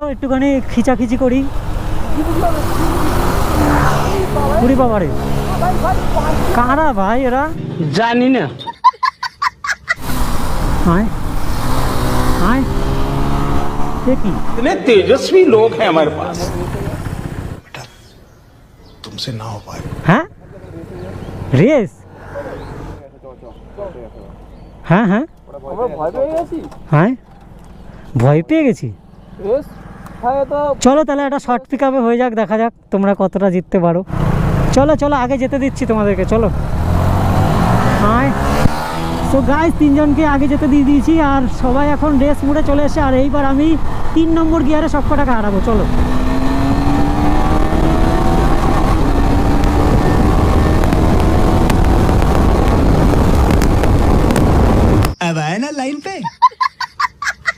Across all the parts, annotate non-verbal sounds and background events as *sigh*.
একটুখানি খিচাখিচি করি পুরি বাবারে কারা ভাই এরা জানি না আয় আয় এ কি इतने तेजस्वी लोग हैं हमारे पास तुमसे ना हो पाएगा হ্যাঁ রেস হ্যাঁ হ্যাঁ হ্যাঁ ভয় পেয়ে গেছি চলো তাহলে একটা শর্ট পিক আপে হয়ে যাক, দেখা যাক তোমরা কতটা জিততে পারো। চলো চলো, আগে যেতে দিচ্ছি তোমাদেরকে, চলো। আয়। তো গাইজ তিনজনকে আগে যেতে দিয়ে দিয়েছি, আর সবাই এখন রেস মুড়ে চলে এসে, আর এইবার আমি তিন নম্বর গিয়ারে সব কটাকে হারাবো, চলো।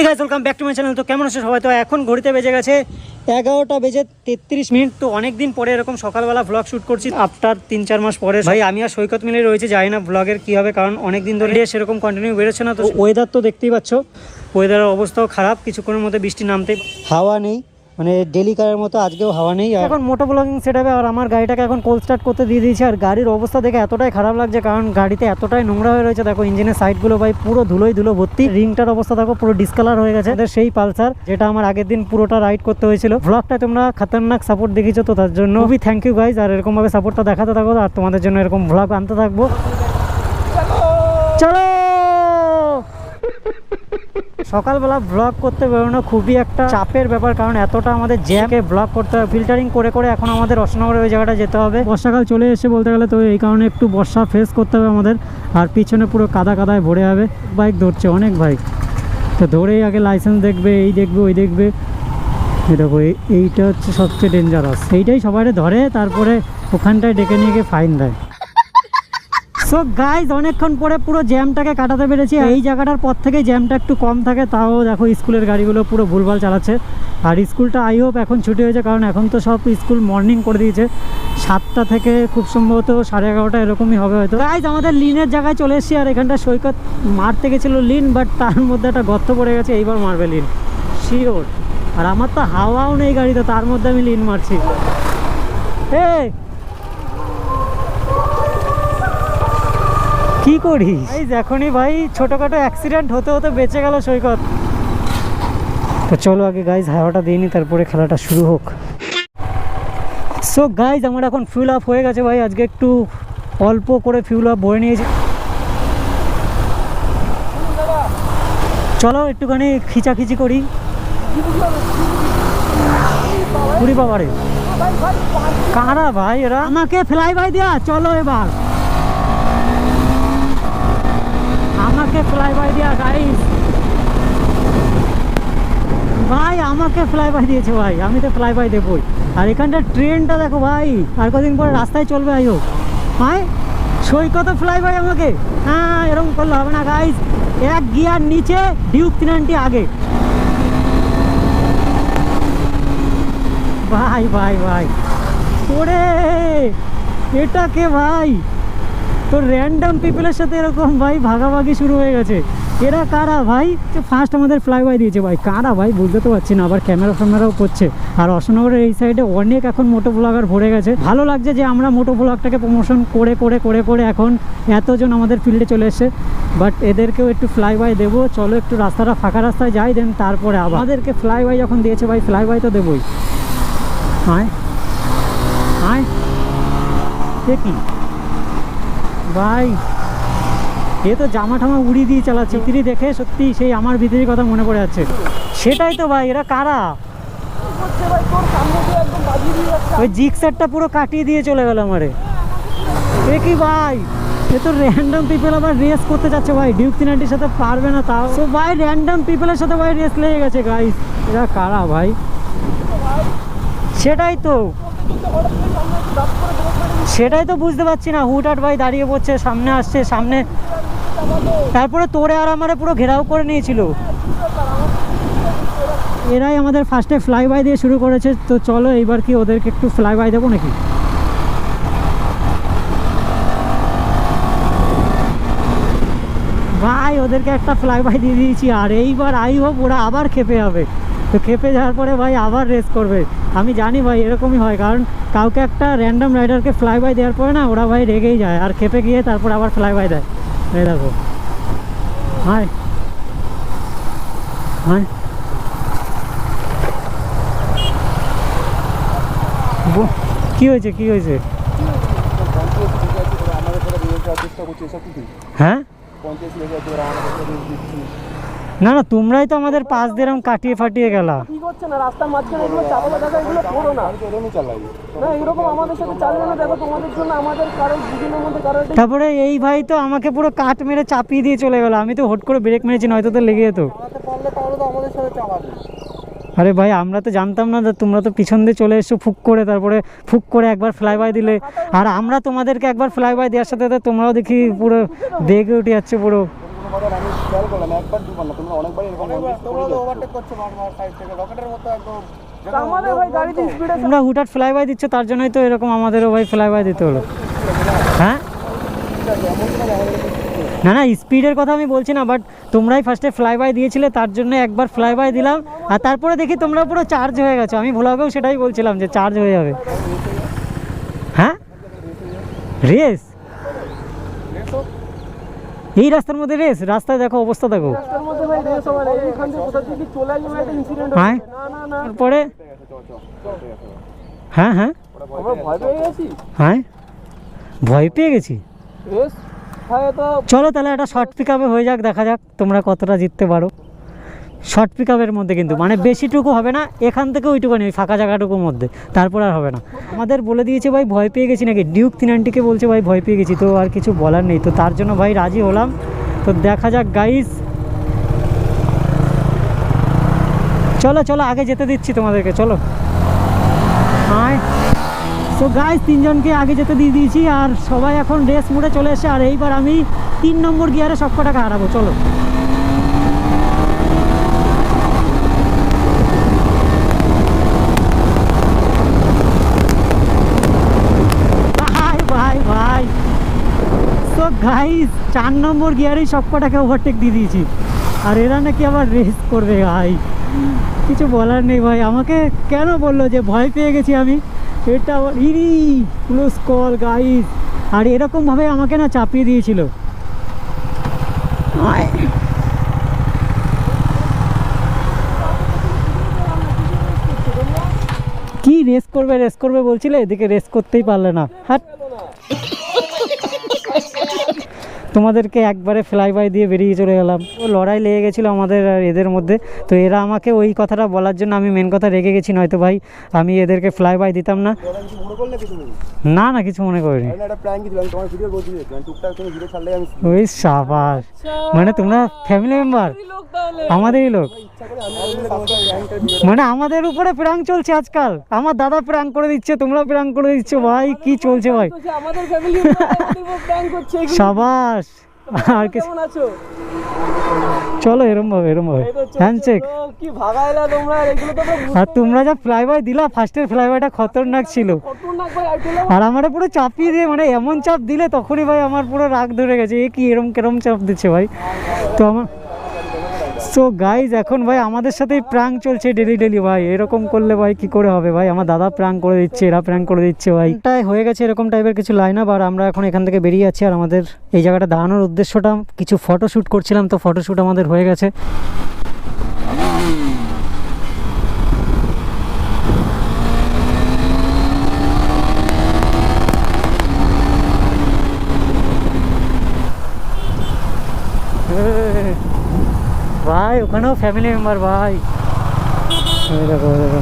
এই guys welcome back to my channel তো কেমন আছে সবাই? তো এখন ঘড়িতে বেজে গেছে এগারোটা বেজে তেত্রিশ মিনিট। তো অনেক দিন পরে এরকম সকালবেলা ভ্লগ শ্যুট করছি। আফটার তিন চার মাস পরে। ভাই আমি আর সৈকত মিলে রয়েছে। যাই না ব্লগের কী হবে কারণ অনেক দিন ধরে সেরকম কন্টিনিউ বেরোচ্ছে না। তো ওয়েদার তো দেখতেই পাচ্ছ। ওয়েদারের অবস্থাও খারাপ। কিছুক্ষণের মধ্যে বৃষ্টি নামতে হাওয়া নেই। মানে ডেলি কারের মতো আজকেও হাওয়া নেই এখন মোটো ব্লগিং সেট হবে আর আমার গাড়িটাকে এখন কোল্ড স্টার্ট করতে দিয়ে দিয়েছি আর গাড়ির অবস্থা দেখে এতটাই খারাপ লাগছে কারণ গাড়িতে এতটাই নোংরা হয়ে রয়েছে। দেখো ইঞ্জিনের সাইডগুলো ভাই পুরো ধুলোই ধুলো ভর্তি। রিংটার অবস্থা দেখো পুরো ডিসকালার হয়ে গেছে। সেই পালসার যেটা আমার আগের দিন পুরোটা রাইড করতে হয়েছিল। ব্লগটা তোমরা খাতারনাক সাপোর্ট দেখিছো তো তার জন্য। খুবই থ্যাংক ইউ গাইজ আর এরকমভাবে সাপোর্টটা দেখাতে থাকো আর তোমাদের জন্য এরকম ব্লগ আনতে থাকব। চলো! সকালবেলা ব্লগ করতে বেরোনো খুবই একটা চাপের ব্যাপার, কারণ এতটা আমাদের জ্যামকে ব্লগ করতে হবে। ফিল্টারিং করে করে এখন আমাদের অশনগরের ওই জায়গাটা যেতে হবে। বর্ষাকাল চলে এসে বলতে গেলে তো এই কারণে একটু বর্ষা ফেস করতে হবে আমাদের। আর পিছনে পুরো কাদা কাদায় ভরে যাবে। বাইক ধরছে, অনেক বাইক তো ধরেই আগে লাইসেন্স দেখবে, এই দেখবে, ওই দেখবে। দেখো, এই- এইটা হচ্ছে সবচেয়ে ডেঞ্জারাস এইটাই সবাই ধরে, তারপরে ওখানটায় ডেকে নিয়ে গিয়ে ফাইন দেয়। সো গাইজ অনেকক্ষণ পরে পুরো জ্যামটাকে কাটাতে পেরেছি। এই জায়গাটার পর থেকে জ্যামটা একটু কম থাকে তাও দেখো স্কুলের গাড়িগুলো পুরো ভুলভাল চালাচ্ছে। আর স্কুলটা আই হোপ এখন ছুটি হয়েছে কারণ এখন তো সব স্কুল মর্নিং করে দিয়েছে। সাতটা থেকে খুব সম্ভবত সাড়ে এগারোটা এরকমই হবে হয়তো। গাইজ আমাদের লিনের জায়গায় চলে এসেছি আর এখানটা সৈকত মারতে গেছিল লিন বাট তার মধ্যে একটা গর্ত পড়ে গেছে এইবার মারবে লিন শিওর আর আমার তো হাওয়াও নেই গাড়িতে তার মধ্যে আমি লিন মারছি। এই কি করিস? এই এখনই ভাই ছোটখাটো অ্যাক্সিডেন্ট হতে হতে বেঁচে গেল সৈকত। তো চলো আগে গাইজ হাওয়াটা দিইনি তারপরে খেলাটা শুরু হোক। সো গাইজ আমার এখন ফিউল আপ হয়ে গেছে ভাই আজকে একটু অল্প করে ফিউল আপ ভরে নিয়েছি। চলো একটুখানি খিচাখিচি করি। পুরি বাবারে। কারা ভাই এরা? আমাকে ফ্লাই ভাই দিয়া চলো এবার। আমাকে ফ্লাই বাই দেওয়া গাইস ভাই, আমাকে ফ্লাই বাই দিয়েছে ভাই। আমি তো ফ্লাই বাই দেবই। আর এখানটা ট্রেনটা দেখো ভাই, আর কদিন পরে রাস্তায় চলবে আইও ভাই, সৈকত ফ্লাই বাই আমাকে। হ্যাঁ এরকম করলে হবে না গাইস এক গিয়ার নিচে ডিউক তিনানটি আগে। ভাই ভাই ভাই। ওরে, এটা কে ভাই? তো র্যান্ডাম পিপলের সাথে এরকম ভাই ভাগাভাগি শুরু হয়ে গেছে। এরা কারা ভাই? তো ফার্স্ট আমাদের ফ্লাই বাই দিয়েছে ভাই। কারা ভাই? বুঝতে তো পারছি না। আবার ক্যামেরা ফ্যামেরাও করছে। আর অশোকনগরের এই সাইডে অনেক এখন মোটো ব্লগার ভরে গেছে। ভালো লাগছে যে আমরা মোটো ব্লগটাকে প্রমোশন করে করে করে করে এখন এতজন আমাদের ফিল্ডে চলে এসে বাট এদেরকেও একটু ফ্লাই বাই দেবো। চলো একটু রাস্তাটা ফাঁকা রাস্তায় যাই দেন তারপরে আবার। আমাদেরকে ফ্লাই বাই যখন দিয়েছে ভাই ফ্লাই বাই তো দেবোই। হ্যাঁ হ্যাঁ কি? ভাই এ তো জামা ঠামা উড়িয়ে দিয়ে চালাচ্ছে। তিনি দেখে সত্যি সেই আমার ভিতরের কথা মনে পড়ে যাচ্ছে। সেটাই তো ভাই এরা কারা? ওই জিক সেটটা পুরো কাটিয়ে দিয়ে চলে গেল আমারে। এ কি ভাই? এ তো র্যান্ডম পিপল আবার রেস করতে যাচ্ছে ভাই। ডিউক তিনাটির সাথে পারবে না তাও। তো ভাই র্যান্ডম পিপলের সাথে ভাই রেস লেগে গেছে গাইস এরা কারা ভাই? সেটাই তো। সেটাই তো বুঝতে পারছি না। হুটহাট ভাই দাঁড়িয়ে পড়ছে, সামনে আসছে, সামনে। তারপরে তোরে আর আমারে পুরো ঘেরাও করে নিয়েছিল। এরাই আমাদের ফার্স্টে ফ্লাই বাই দিয়ে শুরু করেছে। তো চলো এইবার কি ওদেরকে একটু ফ্লাই বাই দেবো নাকি? ভাই, ওদেরকে একটা ফ্লাই বাই দিয়ে দিয়েছি। আর এইবার আই হোপ ওরা আবার খেপে হবে তো খেপে যাওয়ার পরে ভাই আবার রেস করবে। আমি জানি ভাই এরকমই হয় কারণ কাউকে একটা র্যান্ডম রাইডারকে ফ্লাই বাই দেওয়ার পরে না ওরা ভাই রেগেই যায় আর খেপে গিয়ে তারপর আবার ফ্লাই বাই দেয়। এই দেখো। হাই। হাই। কি হয়েছে কি হয়েছে? হ্যাঁ? না না তোমরাই তো আমাদের পাশ দিয়ে এরকম কাটিয়ে ফাটিয়ে গেলা। ঠিক হচ্ছে না? রাস্তার মাঝখানে এগুলো চাপাবা দেখা এগুলো করো না। না এরকম আমাদের সাথে চালবে না দেখো তোমাদের জন্য আমাদের কারও দুদিনের মধ্যে কারও তারপরে এই ভাই তো আমাকে পুরো কাট মেরে চাপিয়ে দিয়ে চলে গেল। আমি তো হট করে ব্রেক মেরেছি নয়তো তো লেগে যেত। আমাদের সাথে আরে ভাই আমরা তো জানতাম না যে তোমরা তো পিছন দিয়ে চলে এসছো ফুক করে তারপরে ফুক করে একবার ফ্লাই বাই দিলে। আর আমরা তোমাদেরকে একবার ফ্লাই বাই দেওয়ার সাথে তোমরাও দেখি পুরো বেগে উঠে যাচ্ছে পুরো। তোমরা তো ওভারটেক করছ বারবার সাইড থেকে রকেটের মতো একদম আমাদের ভাই গাড়িতে স্পিডে তোমরা হুটহাট ফ্লাই বাই দিচ্ছ তার জন্যই তো এরকম আমাদেরও ভাই ফ্লাই বাই দিতে হলো। হ্যাঁ? না না স্পিডের কথা আমি বলছি না বাট তোমরাই ফার্স্টে ফ্লাই বাই দিয়েছিলে তার জন্য একবার ফ্লাই বাই দিলাম। আর তারপরে দেখি তোমরা পুরো চার্জ হয়ে গেছো। আমি ভোলাকেও সেটাই বলছিলাম যে চার্জ হয়ে যাবে। হ্যাঁ? রেস এই রাস্তার মধ্যে রেস? রাস্তায় দেখো অবস্থা দেখো। হ্যাঁ? তারপরে? হ্যাঁ হ্যাঁ। ভয় পেয়ে গেছি। হ্যাঁ? ভয় পেয়ে গেছি? হ্যাঁ চলো তাহলে একটা শর্ট পিক আপে হয়ে যাক দেখা যাক তোমরা কতটা জিততে পারো। শর্ট পিক আপের মধ্যে কিন্তু। মানে বেশিটুকু হবে না, এখান থেকে ওইটুকুনি, ওই ফাঁকা জায়গাটুকুর মধ্যে। তারপর আর হবে না। আমাদের বলে দিয়েছে, ভাই, ভয় পেয়ে গেছি নাকি? ডিউক তিনানটিকে বলছে, ভাই, ভয় পেয়ে গেছি, তো আর কিছু বলার নেই। তো তার জন্য ভাই রাজি হলাম। তো দেখা যাক গাইস চলো চলো, আগে যেতে দিচ্ছি তোমাদেরকে, চলো। তো গাইস তিনজনকে আগে যেতে দিয়ে দিয়েছি, আর সবাই এখন রেস মোড়ে চলে এসে, আর এইবার আমি তিন নম্বর গিয়ারে সব কটাকে হারাবো, চলো ভাই ভাই ভাই তো গাইস চার নম্বর গিয়ারেই সব কটাকে ওভারটেক দিয়ে দিয়েছি। আর এরা নাকি আবার রেস করবে, ভাই। কিছু বলার নেই, ভাই। আমাকে কেন বলল যে ভয় পেয়ে গেছি আমি? এটা ইরি ক্লোজ কল গাইস আর এরকমভাবে আমাকে না চাপিয়ে দিয়েছিল। কি রেস করবে রেস করবে বলছিলে? এদিকে রেস করতেই পারলে না। হাট। তোমাদেরকে একবারে ফ্লাই বাই দিয়ে বেরিয়ে চলে গেলাম। ও লড়াই লেগে গেছিল আমাদের আর এদের মধ্যে। তো এরা আমাকে ওই কথাটা বলার জন্য আমি মেন কথা রেগে গেছি নয়তো ভাই আমি এদেরকে ফ্লাই বাই দিতাম না। না না কিছু মনে করিনি। একটা প্র্যাঙ্ক দিলাম তোমার ভিডিও বলছি টুকটাক তুমি ভিডিও ছাড়লে আমি ওই সাবাস। মানে তোমরা ফ্যামিলি মেম্বার আমাদেরই লোক ইচ্ছা করে আমি মানে আমাদের উপরে প্র্যাঙ্ক চলছে আজকাল। আমার দাদা প্র্যাঙ্ক করে দিচ্ছে তোমরা প্র্যাঙ্ক করে দিচ্ছ। ভাই কি চলছে ভাই? আমাদের ফ্যামিলি প্র্যাঙ্ক করছে। এগুলো সাবাস। আর কিছু কেমন আছো? চলো এরম ভাবে এরম ভাবে। হ্যান্ডশেক কি ভাগাইলা তোমরা? এগুলো তো আর তোমরা যা ফ্লাইওভার দিলা ফার্স্টের ফ্লাইওভারটা খতরনাক ছিল। *laughs* আর আমার পুরো চাপিয়ে দিয়ে মানে এমন চাপ দিলে তখনই ভাই আমার পুরো রাগ ধরে গেছে। এ কি এরম কেরম চাপ দিচ্ছে ভাই? তো আমার সো গাইজ এখন ভাই আমাদের সাথেই প্রাং চলছে ডেলি ডেলি ভাই। এরকম করলে ভাই কি করে হবে ভাই? আমার দাদা প্রাং করে দিচ্ছে, এরা প্রাং করে দিচ্ছে ভাই। তাই হয়ে গেছে এরকম টাইপের কিছু লাইন আপ আর আমরা এখন এখান থেকে বেরিয়ে আছি, আর আমাদের এই জায়গাটা দাঁড়ানোর উদ্দেশ্যটা, কিছু ফটোশ্যুট করছিলাম, তো ফটোশ্যুট আমাদের হয়ে গেছে। ভাই ওখানেও ফ্যামিলি মেম্বার ভাই। দেখো দেখো।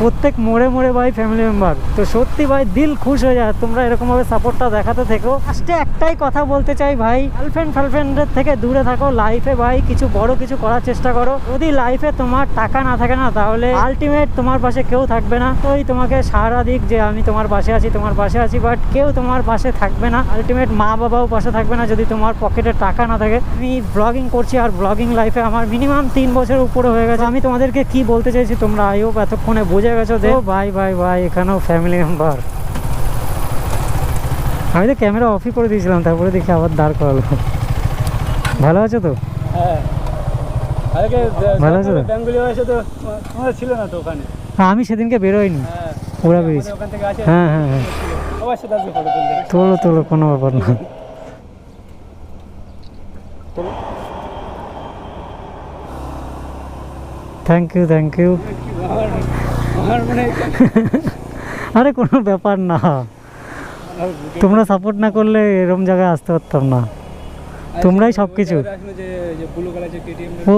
প্রত্যেক মোড়ে মোড়ে ভাই ফ্যামিলি মেম্বার তো সত্যি ভাই দিল খুশ হয়ে যায়। তোমরা এরকমভাবে সাপোর্টটা দেখাতে থেকো। লাস্টে একটাই কথা বলতে চাই ভাই গার্লফ্রেন্ড ফার্লফ্রেন্ডের থেকে দূরে থাকো। লাইফে ভাই কিছু বড় কিছু করার চেষ্টা করো। যদি লাইফে তোমার টাকা না থাকে না, তাহলে আলটিমেট তোমার পাশে কেউ থাকবে না। ওই তোমাকে সারা দিক যে আমি তোমার পাশে আছি, তোমার পাশে আছি বাট কেউ তোমার পাশে থাকবে না। আলটিমেট মা বাবাও পাশে থাকবে না যদি তোমার পকেটে টাকা না থাকে। আমি ব্লগিং করছি আর ব্লগিং লাইফে আমার মিনিমাম তিন বছর উপরে হয়ে গেছে। আমি তোমাদেরকে কি বলতে চাইছি তোমরা আই হোপ এতক্ষণে বুঝে। গেছো দে ভাই ভাই ভাই এখানেও ফ্যামিলি মেম্বার আমি তো ক্যামেরা অফই করে দিয়েছিলাম তারপরে দেখি আবার দাঁড় করালো। ভালো আছো তো? হ্যাঁ। ভালো আছো তো? তো ছিল না তো ওখানে? আমি সেদিনকে বেরোইনি। হ্যাঁ ওরা বেরিয়েছে হ্যাঁ হ্যাঁ হ্যাঁ। তোলো তোলো কোনো ব্যাপার না। থ্যাংক ইউ থ্যাংক ইউ *laughs* আরে কোনো ব্যাপার না। তোমরা সাপোর্ট না করলে এরম জায়গায় আসতে পারতাম না। তোমরাই সব কিছু ও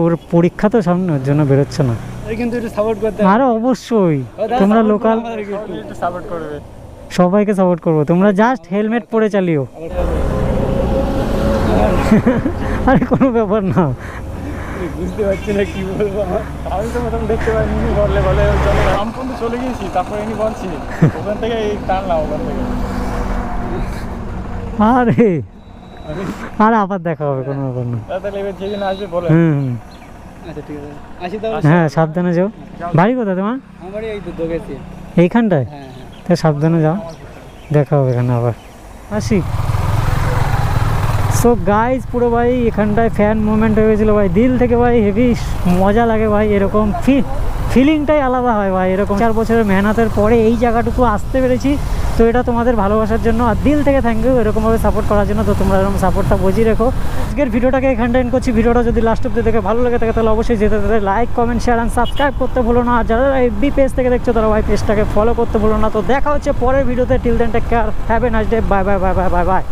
ওর পরীক্ষা তো সামনে ওর জন্য বেরোচ্ছে না। কিন্তু সাপোর্ট করতে আরে অবশ্যই। তোমরা লোকাল সাপোর্ট করবে। সবাইকে সাপোর্ট করব। তোমরা জাস্ট হেলমেট পরে চালিও। *laughs* আরে কোনো ব্যাপার না। বুঝতে পারছি না কি বলব। আমার। আমি তো প্রথম দেখতে পাইনি ইনি বললে বলে চলে রাম চলে গিয়েছি তারপরে ইনি বলছি। ওখান থেকে এই টানলাম ওখান থেকে। আরে আরে। আবার দেখা হবে কোনো ব্যাপার না। তাহলে এবার যেদিন আসবে বলে। হুম হুম। আচ্ছা ঠিক আছে। আসি তাহলে। হ্যাঁ সাবধানে যাও। বাড়ি কোথায় তোমার? এই তো দোগেছি এইখানটায়? হ্যাঁ হ্যাঁ। সাবধানে যাও। দেখা হবে এখানে আবার। আসি। সো গাইজ পুরো ভাই, এখানটায় ফ্যান মুভমেন্ট হয়ে গেছিল ভাই। দিল থেকে ভাই হেভি মজা লাগে ভাই, এরকম ফি ফিলিংটাই আলাদা হয় ভাই, এরকম চার বছরের মেহনতের পরে এই জায়গাটুকু আসতে পেরেছি। তো এটা তোমাদের ভালোবাসার জন্য, আর দিল থেকে থ্যাংক ইউ এরকমভাবে সাপোর্ট করার জন্য। তো তোমরা এরকম সাপোর্টটা বুঝিয়ে রেখো। আজকের ভিডিওটাকে এখানটা করছি। ভিডিওটা যদি লাস্ট অব্দি দেখে ভালো লাগে থাকে, তাহলে অবশ্যই যেতে তাদের like comment share and subscribe করতে ভুলো না। আর যারা এফবি পেজ থেকে দেখছ, তারা ভাই পেজটাকে ফলো করতে ভুলো না। তো দেখা হচ্ছে পরের ভিডিওতে। Till then take care have a nice day bye bye bye bye bye bye